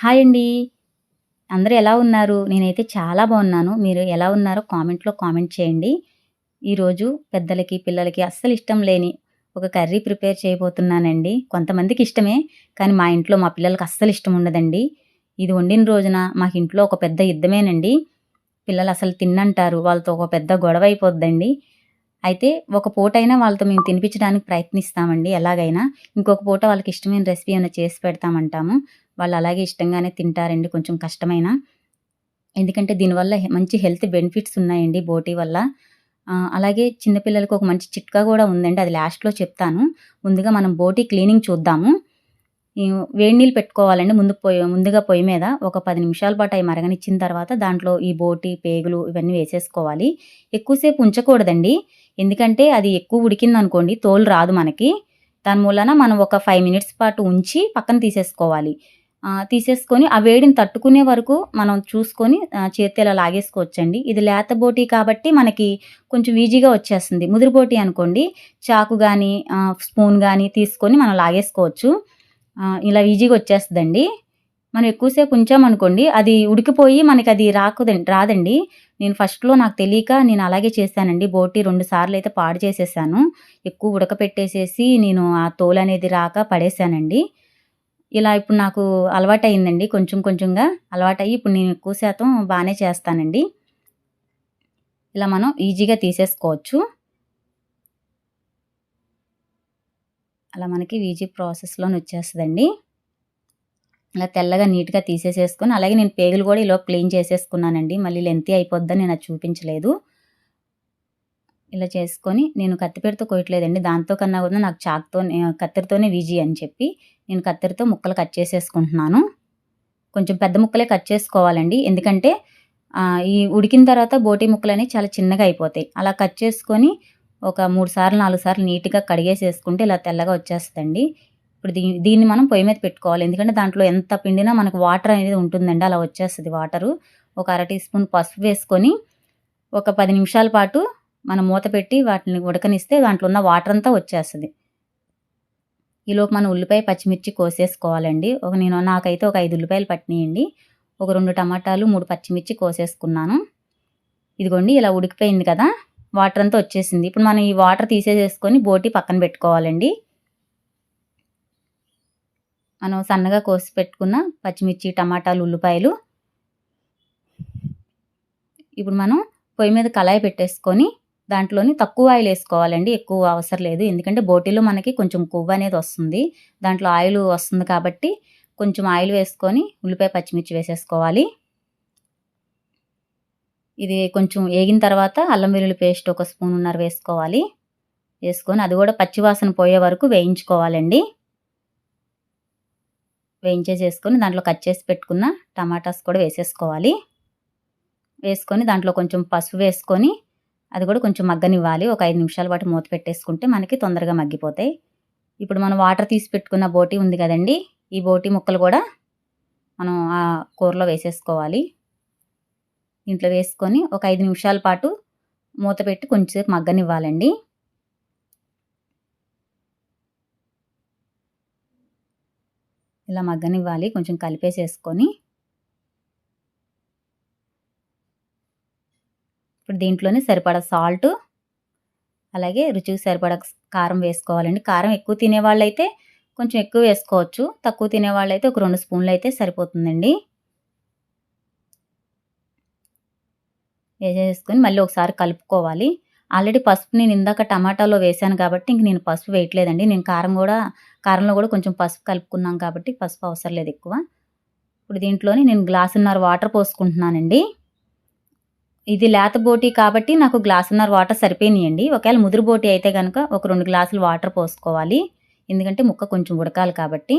Hi అండి. అందరూ ఎలా ఉన్నారు? నేనైతే చాలా బాగున్నాను. మీరు ఎలా ఉన్నారో కామెంట్‌లో కామెంట్ చేయండి. ఈరోజు పెద్దలకి, పిల్లలకి అస్సలు ఇష్టం లేని ఒక కర్రీ ప్రిపేర్ చేయబోతున్నానండి. కొంతమందికి ఇష్టమే. కానీ మా ఇంట్లో మా పిల్లలకి అస్సలు ఇష్టం ఉండదండి. ఇది వండిన రోజున మాకు ఇంట్లో ఒక పెద్ద యుద్ధమేనండి. పిల్లలు అసలు తిన్నంటారు. వాళ్ళతో ఒక పెద్ద గొడవ అయిపోద్దండి. అయితే ఒక పూటైనా వాళ్ళతో మేము తినిపించడానికి ప్రయత్నిస్తామండి ఎలాగైనా. ఇంకొక పూట వాళ్ళకి ఇష్టమైన రెసిపీ ఏమైనా చేసి పెడతామంటాము. వాళ్ళు అలాగే ఇష్టంగానే తింటారండి కొంచెం కష్టమైన ఎందుకంటే దీనివల్ల మంచి హెల్త్ బెనిఫిట్స్ ఉన్నాయండి బోటీ వల్ల. అలాగే చిన్నపిల్లలకు ఒక మంచి చిట్కా కూడా ఉందండి. అది లాస్ట్‌లో చెప్తాను. ముందుగా మనం బోటీ క్లీనింగ్ చూద్దాము. వేడి నీళ్ళు పెట్టుకోవాలండి ముందు పొయ్యి ముందుగా పొయ్యి మీద ఒక పది నిమిషాల పాటు అయి మరగనిచ్చిన తర్వాత దాంట్లో ఈ బోటి పేగులు ఇవన్నీ వేసేసుకోవాలి. ఎక్కువసేపు ఉంచకూడదండి. ఎందుకంటే అది ఎక్కువ ఉడికిందనుకోండి తోలు రాదు మనకి. దాని మూలన మనం ఒక ఫైవ్ మినిట్స్ పాటు ఉంచి పక్కన తీసేసుకోవాలి. తీసేసుకొని ఆ వేడిని తట్టుకునే వరకు మనం చూసుకొని చేతి ఇలా లాగేసుకోవచ్చండి. ఇది లేత బోటీ కాబట్టి మనకి కొంచెం ఈజీగా వచ్చేస్తుంది. ముదురు అనుకోండి చాకు కానీ స్పూన్ కానీ తీసుకొని మనం లాగేసుకోవచ్చు. ఇలా ఈజీగా వచ్చేస్తుందండి మనం ఎక్కువసేపు ఉంచామనుకోండి అది ఉడికిపోయి మనకి అది రాకుదండి రాదండి. నేను ఫస్ట్‌లో నాకు తెలియక నేను అలాగే చేశానండి. బోటి రెండు సార్లు అయితే పాడు చేసేసాను. ఎక్కువ ఉడకపెట్టేసేసి నేను ఆ తోలు అనేది రాక పడేశానండి. ఇలా ఇప్పుడు నాకు అలవాటయిందండి. కొంచెం కొంచెంగా అలవాటయ్యి ఇప్పుడు నేను ఎక్కువ శాతం బాగానే చేస్తానండి. ఇలా మనం ఈజీగా తీసేసుకోవచ్చు. అలా మనకి ఈజీ ప్రాసెస్‌లోనే వచ్చేస్తుందండి ఇలా తెల్లగా నీట్‌గా తీసేసేసుకొని అలాగే నేను పేగులు కూడా ఇలా క్లీన్ చేసేసుకున్నానండి. మళ్ళీ లెంతీ అయిపోద్దని నేను అది చూపించలేదు. ఇలా చేసుకొని నేను కత్తిపేరుతో కోయట్లేదండి దాంతో కన్నా కూడా నాకు చాక్తో ఆహ్, కత్తెరతోనే అని చెప్పి నేను కత్తెరతో ముక్కలు కట్ చేసేసుకుంటున్నాను. కొంచెం పెద్ద ముక్కలే కట్ చేసుకోవాలండి. ఎందుకంటే ఈ ఉడికిన తర్వాత బోటి ముక్కలు అనేవి చాలా చిన్నగా అయిపోతాయి. అలా కట్ చేసుకొని ఒక మూడు సార్లు, నాలుగు సార్లు నీట్‌గా కడిగేసేసుకుంటే ఇలా తెల్లగా వచ్చేస్తుందండి ఇప్పుడు దీ దీన్ని మనం పొయ్యి మీద పెట్టుకోవాలి. ఎందుకంటే దాంట్లో ఎంత పిండినా మనకు వాటర్ అనేది ఉంటుందండి. అలా వచ్చేస్తుంది వాటరు. ఒక అర టీ స్పూన్ పసుపు వేసుకొని ఒక పది నిమిషాల పాటు మనం మూత పెట్టి వాటిని ఉడకనిస్తే దాంట్లో ఉన్న వాటర్ అంతా వచ్చేస్తుంది ఈలోపు మనం ఉల్లిపాయ, పచ్చిమిర్చి కోసేసుకోవాలండి. ఒక నేను నాకైతే ఒక ఐదు ఉల్లిపాయలు పట్టినాయండి ఒక రెండు టమాటాలు, మూడు పచ్చిమిర్చి కోసేసుకున్నాను. ఇదిగోండి ఇలా ఉడికిపోయింది కదా! వాటర్ అంతా వచ్చేసింది. ఇప్పుడు మనం ఈ వాటర్ తీసేసేసుకొని బోటి పక్కన పెట్టుకోవాలండి. మనం సన్నగా కోసి పెట్టుకున్న పచ్చిమిర్చి, టమాటాలు, ఉల్లిపాయలు ఇప్పుడు మనం పొయ్యి మీద కళాయి పెట్టేసుకొని దాంట్లోని తక్కువ ఆయిల్ వేసుకోవాలండి ఎక్కువ అవసరం లేదు. ఎందుకంటే బోటీలో మనకి కొంచెం కొవ్వు అనేది వస్తుంది. దాంట్లో ఆయిల్ వస్తుంది కాబట్టి కొంచెం ఆయిల్ వేసుకొని ఉల్లిపాయ, పచ్చిమిర్చి వేసేసుకోవాలి. ఇది కొంచెం ఏగిన తర్వాత అల్లం వెల్లుల్లి పేస్ట్ ఒక స్పూన్ ఉన్నారు వేసుకోవాలి. వేసుకొని అది కూడా పచ్చివాసన పోయే వరకు వేయించుకోవాలండి. వేయించేసేసుకొని దాంట్లో కట్ చేసి పెట్టుకున్న టమాటాస్ కూడా వేసేసుకోవాలి. వేసుకొని దాంట్లో కొంచెం పసుపు వేసుకొని అది కూడా కొంచెం మగ్గనివ్వాలి. ఒక ఐదు నిమిషాల పాటు మూత పెట్టేసుకుంటే మనకి తొందరగా మగ్గిపోతాయి. ఇప్పుడు మనం వాటర్ తీసి పెట్టుకున్న బోటీ ఉంది కదండి ఈ బోటీ ముక్కలు కూడా మనం ఆ కూరలో వేసేసుకోవాలి. దీంట్లో వేసుకొని ఒక ఐదు నిమిషాల పాటు మూత పెట్టి కొంచెం మగ్గనివ్వాలండి. ఇలా మగ్గనివ్వాలి. కొంచెం కలిపేసేసుకొని ఇప్పుడు దీంట్లోనే సరిపడా సాల్టు అలాగే రుచికి సరిపడా కారం వేసుకోవాలండి. కారం ఎక్కువ తినేవాళ్ళైతే కొంచెం ఎక్కువ వేసుకోవచ్చు. తక్కువ తినేవాళ్ళైతే ఒక రెండు స్పూన్లు అయితే సరిపోతుందండి. వేసేసుకొని మళ్ళీ ఒకసారి కలుపుకోవాలి. ఆల్రెడీ పసుపు నేను ఇందాక టమాటాలో వేశాను కాబట్టి ఇంక నేను పసుపు వేయట్లేదండి. నేను కారం కూడా కారంలో కూడా కొంచెం పసుపు కలుపుకున్నాం కాబట్టి పసుపు అవసరం లేదు ఎక్కువ. ఇప్పుడు దీంట్లోని నేను గ్లాసున్నర వాటర్ పోసుకుంటున్నానండి. ఇది లేత బోటీ కాబట్టి నాకు గ్లాసున్నర వాటర్ సరిపోయినాయండి ఒకవేళ ముదురు బోటీ అయితే కనుక ఒక రెండు గ్లాసులు వాటర్ పోసుకోవాలి. ఎందుకంటే ముక్క కొంచెం ఉడకాలి కాబట్టి.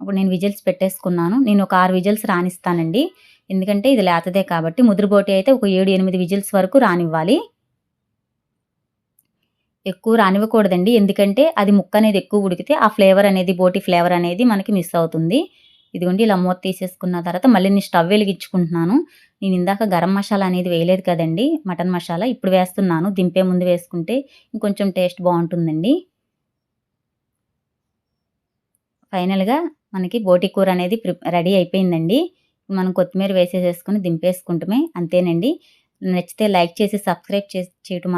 ఇప్పుడు నేను విజిల్స్ పెట్టేసుకున్నాను. నేను ఒక ఆరు విజిల్స్ రానిస్తానండి. ఎందుకంటే ఇది లేతదే కాబట్టి. ముదురు బోటీ అయితే ఒక 7, 8 విజిల్స్ వరకు రానివ్వాలి. ఎక్కువ రానివ్వకూడదండి. ఎందుకంటే అది ముక్క అనేది ఎక్కువ ఉడికితే ఆ ఫ్లేవర్ అనేది బోటి ఫ్లేవర్ అనేది మనకి మిస్ అవుతుంది. ఇదిగోండి ఇలా మూత తీసేసుకున్న తర్వాత మళ్ళీ నేను స్టవ్ వెలిగించుకుంటున్నాను. నేను ఇందాక గరం మసాలా అనేది వేయలేదు కదండి మటన్ మసాలా ఇప్పుడు వేస్తున్నాను. దింపే ముందు వేసుకుంటే ఇంకొంచెం టేస్ట్ బాగుంటుందండి ఫైనల్‌గా మనకి బోటి కూర అనేది రెడీ అయిపోయిందండి మనం కొత్తిమీర వేసేసేసుకుని దింపేసుకుంటమే అంతేనండి నచ్చితే లైక్ చేసి సబ్స్క్రైబ్ చేసి చేయటం మాత్రం